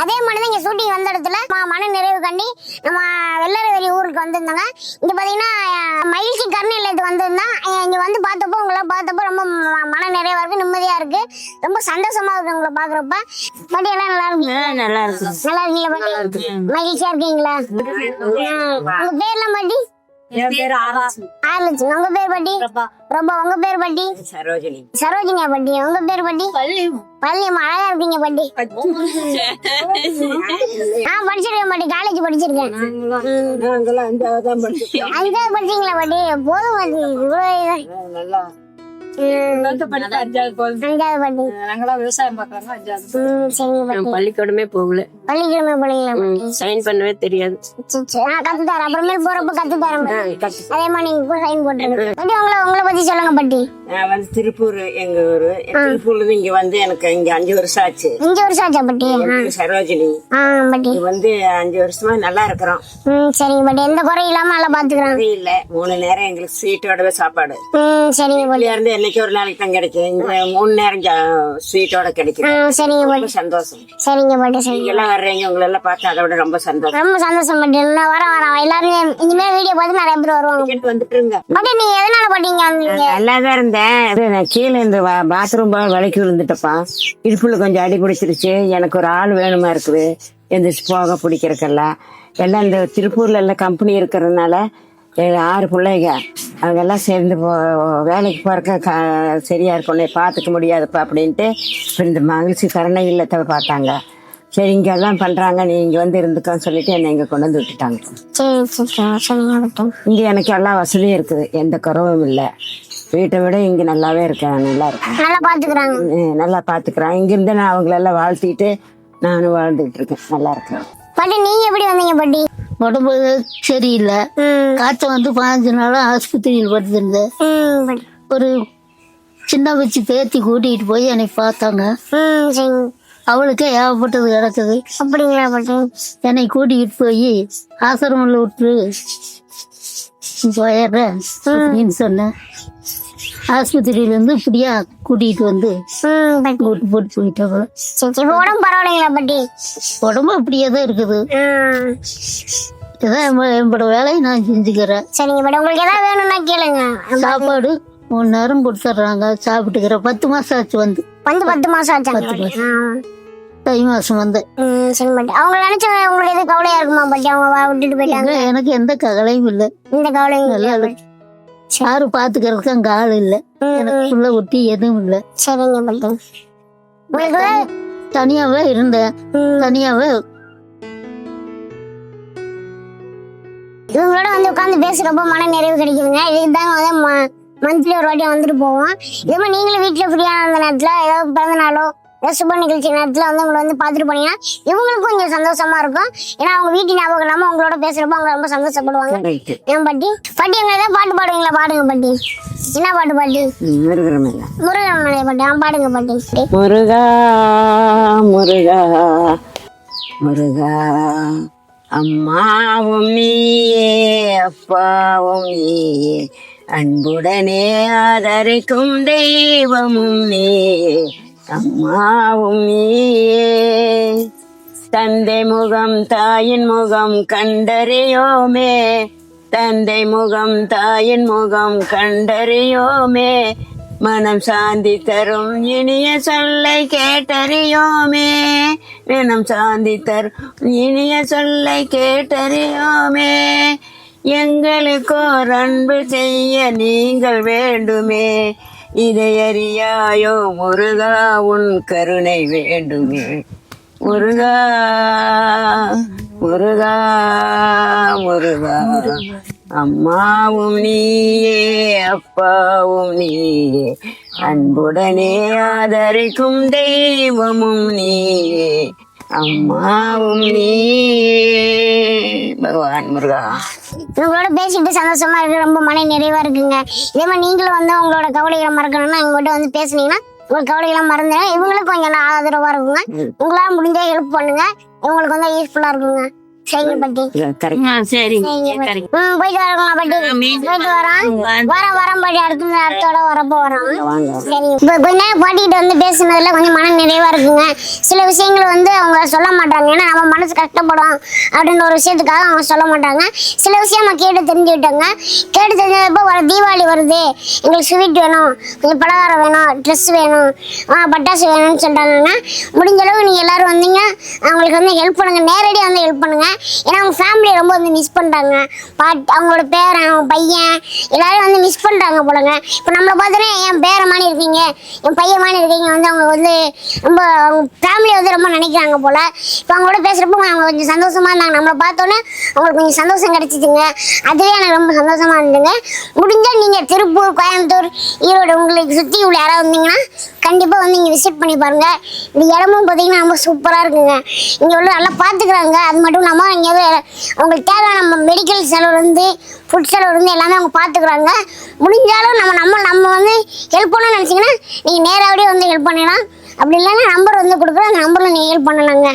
அதே மாதிரி தான் இங்க ஷூட்டிங் வந்த இடத்துல மன நிறைவு கண்டி நம்ம வெள்ளரவெளி ஊருக்கு வந்திருந்தாங்க. இங்க பாத்தீங்கன்னா அஹ், மகிழ்ச்சி கருணை இல்லத்துக்கு வந்திருந்தேன் இங்க வந்து பார்த்தப்போ உங்களை பார்த்தப்போ ரொம்ப மன நிறைவா இருக்கு நிம்மதியா இருக்கு. ரொம்ப சந்தோஷமா இருக்கு உங்களை பாக்குறப்ப பாட்டி எல்லாம் நல்லா இருக்கு நல்லா இருக்கு நல்லா இருக்கீங்களா பாட்டி? மகிழ்ச்சியா இருக்கீங்களா? அஹ், உங்க பேர்லாம் பாட்டி? என் பேர் உங்க பேர் பாட்டி? ரொம்ப உங்க பேர் பாட்டி? சரோஜினி. சரோஜினியா பாட்டி உங்க பேர் பாட்டி? அழகா இருக்கீங்க பாட்டி. நான் படிச்சிருக்கேன் பாட்டி காலேஜ் படிச்சிருக்கேன். நாங்களாம் அஞ்சாவது தான் படிச்சிருக்கோம். அஞ்சாவது படிச்சீங்களா பாட்டி? போதும் பாட்டி இவ்வளவு பள்ளிக்கூடமே போகல. பள்ளிக்கிழமை போனீங்களா சைன் பண்ணவே தெரியாது. கத்து தரேன் அப்புறமேல் போறப்ப கத்து தரேன் பாட்டி. அதே மாதிரி நீங்க இப்போ சைன் போட்டுருங்க பாட்டி உங்களை உங்களை பத்தி சொல்லுங்க பாட்டி. நான் வந்து திருப்பூர் எங்க ஊரு. திருப்பூர்ல இங்க வந்து எனக்கு இங்க அஞ்சு வருஷம் ஆச்சு. அஞ்சு வருஷம் ஆச்சா பாட்டி? சரோஜினி. ஆ பாட்டி. வந்து அஞ்சு வருஷமா நல்லா இருக்கிறோம். ம் சரிங்க பாட்டி. எந்த குறையும் இல்லாம நல்லா பாத்துக்கிறேன் அது இல்ல. மூணு நேரம் எங்களுக்கு ஸ்வீட்டோடவே சாப்பாடு. ம் சரிங்க பாட்டி. இருந்து என்னைக்கு ஒரு நாளைக்கு தான் கிடைக்கும். இங்க மூணு நேரம் ஸ்வீட்டோட கிடைக்குது. ஆ சரிங்க ரொம்ப சந்தோஷம். சரிங்க பாட்டி நீங்க எல்லாம் வர்றீங்க உங்களை எல்லாம் பார்த்து அதை விட ரொம்ப சந்தோஷம். ரொம்ப சந்தோஷம் பாட்டி நான் வரேன் வரேன் எல்லாரும் இனிமே வீடியோ பார்த்து நிறைய பேர் வருவாங்க. டிக்கெட் வந்துட்டுருங்க. பாட்டி நீங்க எதனால பாட்டீங்க வந்தீங்க நல்லா தான் இருந்தேன். நான் கீழே இந்த பாத்ரூம் விலைக்கு விழுந்துட்டப்பா. இடுப்புல கொஞ்சம் அடி பிடிச்சிருச்சு. எனக்கு ஒரு ஆள் வேணுமா இருக்குது. எந்திரிச்சு போக பிடிக்கிறக்கெல்லாம் எல்லாம் இந்த திருப்பூர்ல எல்லாம் கம்பெனி இருக்கிறதுனால ஏழு ஆறு பிள்ளைங்க. அவங்கெல்லாம் சேர்ந்து போ வேலைக்கு போறக்க க சரியா இருக்கணும் பார்த்துக்க முடியாதுப்பா அப்படின்ட்டு இப்போ இந்த மகிழ்ச்சி கருணை இல்லத்தை பார்த்தாங்க. சரி இங்க எல்லாம் பண்றாங்க. நீ இங்க வந்து இருந்துக்கோன்னு சொல்லிட்டு என்னை இங்க கொண்டு வந்து விட்டுட்டாங்க. இங்க எனக்கு எல்லா வசதியும் இருக்குது. எந்த குறவும் இல்லை. வீட்டை விட இங்க நல்லாவே இருக்கேன். நல்லா இருக்கேன். நல்லா பாத்துக்கிறாங்க. உம் நல்லா பாத்துக்கிறேன் இங்கிருந்து நான் அவங்களெல்லாம் வாழ்த்திட்டு நானும் வாழ்ந்துட்டு இருக்கேன். நல்லா இருக்கேன். பாட்டி நீங்க எப்படி வந்தீங்க பாட்டி? உடம்பு சரியில்லை. காய்ச்சல் வந்து பதினஞ்சு நாளா ஆஸ்பத்திரியில் படுத்திருந்தேன். ஒரு சின்ன வச்சு பேத்தி கூட்டிகிட்டு போய் என்னை பார்த்தாங்க. அவளுக்கே ஏகப்பட்டது கிடக்குது அப்படிங்களா பாட்டி? என்னை கூட்டிகிட்டு போய் ஆசிரமில் விட்டு போயிடுறேன் அப்படின்னு சொன்னேன். ஆஸ்பத்திரியிலேருந்து இப்படியா கூட்டிகிட்டு வந்து கூட்டு போட்டு போயிட்டாங்க. உடம்பு பரவாயில்லைங்களா பாட்டி? உடம்பு அப்படியே தான் இருக்குது இதான் என் என்னோட வேலையை நான் செஞ்சுக்கிறேன். சரிங்க பாட்டி உங்களுக்கு ஏதாவது வேணும்னா கேளுங்க. சாப்பாடு மூணு நேரம் கொடுத்துட்றாங்க சாப்பிட்டுக்கிறேன். பத்து மாசம் ஆச்சு வந்து. வந்து பத்து மாசம் ஆச்சாங்க பத்து ஆ. தை மாசம் வந்தேன் ம் சரி பாட்டி. அவங்க நினைச்ச உங்களுக்கு எதுவும் கவலையா இருக்குமா பாட்டி? அவங்க விட்டுட்டு போயிட்டாங்க. எனக்கு எந்த கவலையும் இல்லை. இந்த கவலையும் இருக்கு. யாரும் பாத்துக்கிறதுக்கு அங்க ஆள் இல்லை. ம், எனக்கு புள்ள ஒட்டி எதுவும் இல்லை. சரிங்க தனியாவே இருந்தேன் ம், தனியாவே. இவங்களோட வந்து உட்காந்து பேசுறப்போ மன நிறைவு கிடைக்குதுங்க. இதுதாங்க வந்து மந்த்லி ஒரு வாட்டி வந்துட்டு போவோம். இதே மாதிரி நீங்களும் வீட்டில் ஃப்ரீயான அந்த நேரத்தில் ஏதாவது பிறந்த நாளோ சுப நிகழ்ச்சி நேரத்தில் வந்து உங்களை வந்து பார்த்துட்டு போனீங்கன்னா இவங்களுக்கும் கொஞ்சம் சந்தோஷமா இருக்கும். ஏன்னா அவங்க வீட்டு ஞாபகம் இல்லாமல் உங்களோட பேசுறப்போ அவங்க ரொம்ப சந்தோஷப்படுவாங்க. ஏன் பாட்டி? பாட்டி எங்க ஏதாவது பாட்டு பாடுவீங்களா? பாடுங்க பாட்டி. என்ன பாட்டு பாட்டி? முருகன் மலையை பாட்டி. பாடுங்க பாட்டி. முருகா முருகா முருகா அம்மாவும் நீயே அப்பாவும் நீயே அன்புடனே ஆதரிக்கும் தெய்வமும் நீயே. அம்மாவும் நீயே. தந்தை முகம் தாயின் முகம் கண்டறியோமே. தந்தை முகம் தாயின் முகம் கண்டறியோமே. மனம் சாந்தி தரும் இனிய சொல்லை கேட்டறியோமே. மனம் சாந்தி தரும் இனிய சொல்லை கேட்டறியோமே. எங்களுக்கோர் அன்பு செய்ய நீங்கள் வேண்டுமே. இதையறியாயோ முருகா உன் கருணை வேண்டுமே. முருகா முருகா முருகா. அம்மாவும் நீயே அப்பாவும் நீயே. அன்புடனே ஆதரிக்கும் தெய்வமும் நீயே. அம்மாவும் நீயே பகவான் முருகா. உங்களோட பேசிட்டு சந்தோஷமா இருக்கு. ரொம்ப மன நிறைவா இருக்குங்க. இதே மாதிரி நீங்களும் வந்து உங்களோட கவலைகளை மறக்கணும்னா எங்ககிட்ட வந்து பேசுனீங்கன்னா உங்க கவலைகளை மறந்துடும் இவங்களும் கொஞ்சம் ஆதரவா இருக்குங்க. உங்களால முடிஞ்ச ஹெல்ப் பண்ணுங்க. இவங்களுக்கு வந்து யூஸ்ஃபுல்லா இருக்குங்க. சரிங்க பாட்டி கரெக்ட் ஆ சரி. சரிங்க சரி பாட்டி ம் போயிட்டு வரோங்களா பாட்டி ஆ, மீண்டும் போயிட்டு வரோம் வாங்க. வரோம் வரோம் பாட்டி அடுத்த வரப்போ வரோம் சரி. இப்போ கொஞ்ச நேரம் பாட்டிக்கிட்ட வந்து பேசுனதுல கொஞ்சம் மன நிறைவா இருக்குங்க. சில விஷயங்கள் வந்து அவங்க சொல்ல மாட்டாங்க. ஏன்னா நம்ம மனசு கஷ்டப்படும் அப்படின்ற ஒரு விஷயத்துக்காக அவங்க சொல்ல மாட்டாங்க. சில விஷயம் நம்ம கேட்டு தெரிஞ்சுக்கிட்டோங்க. கேட்டு தெரிஞ்சப்போ வர தீபாவளி வருது. எங்களுக்கு ஸ்வீட் வேணும். கொஞ்சம் பலகாரம் வேணும். ட்ரெஸ் வேணும். ஆ, பட்டாசு வேணும்னு சொல்லிட்டாங்கன்னா முடிஞ்ச அளவு நீங்கள் எல்லாரும் வந்தீங்க. அவங்களுக்கு வந்து ஹெல்ப் பண்ணுங்க. நேரடியாக வந்து ஹெல்ப் பண்ணுங்க. ஏன்னா அவங்க ஃபேமிலியை ரொம்ப வந்து மிஸ் பண்ணுறாங்க பாட் அவங்களோட பேரன் அவங்க பையன் எல்லாரும் வந்து மிஸ் பண்ணுறாங்க போலங்க. இப்போ நம்மளை பார்த்தோன்னே என் பேரை மாதிரி இருக்கீங்க? என் பையன் மாதிரி இருக்கீங்க. வந்து அவங்க வந்து ரொம்ப அவங்க ஃபேமிலியை வந்து ரொம்ப நினைக்கிறாங்க போல். இப்போ அவங்களோட பேசுகிறப்போ அவங்க கொஞ்சம் சந்தோஷமாக இருந்தாங்க. நம்மளை பார்த்தோன்னே அவங்களுக்கு கொஞ்சம் சந்தோஷம் கிடச்சிதுங்க. அதுவே எனக்கு ரொம்ப சந்தோஷமாக இருந்துங்க. முடிஞ்சால் நீங்கள் திருப்பூர் கோயம்புத்தூர் ஈரோடு உங்களுக்கு சுற்றி உள்ள யாராவது வந்தீங்கன்னா கண்டிப்பாக வந்து இங்கே விசிட் பண்ணி பாருங்கள் இந்த இடமும் பார்த்தீங்கன்னா ரொம்ப சூப்பராக இருக்குங்க. இங்கே உள்ள நல்லா பார்த்துக்குறாங்க அது மட்டும் இல்லாமல் இங்கே அவங்களுக்கு தேவையான நம்ம மெடிக்கல் செலவுலேருந்து ஃபுட் செலவுலேருந்து எல்லாமே அவங்க பார்த்துக்குறாங்க முடிஞ்சாலும் நம்ம நம்ம நம்ம வந்து ஹெல்ப் பண்ணணும்னு நினச்சிங்கன்னா நீங்கள் நேராகவே வந்து ஹெல்ப் பண்ணலாம் அப்படி இல்லைன்னா நம்பர் வந்து கொடுக்குறோம். அந்த நம்பரில் நீங்கள் ஹெல்ப் பண்ணலாங்க.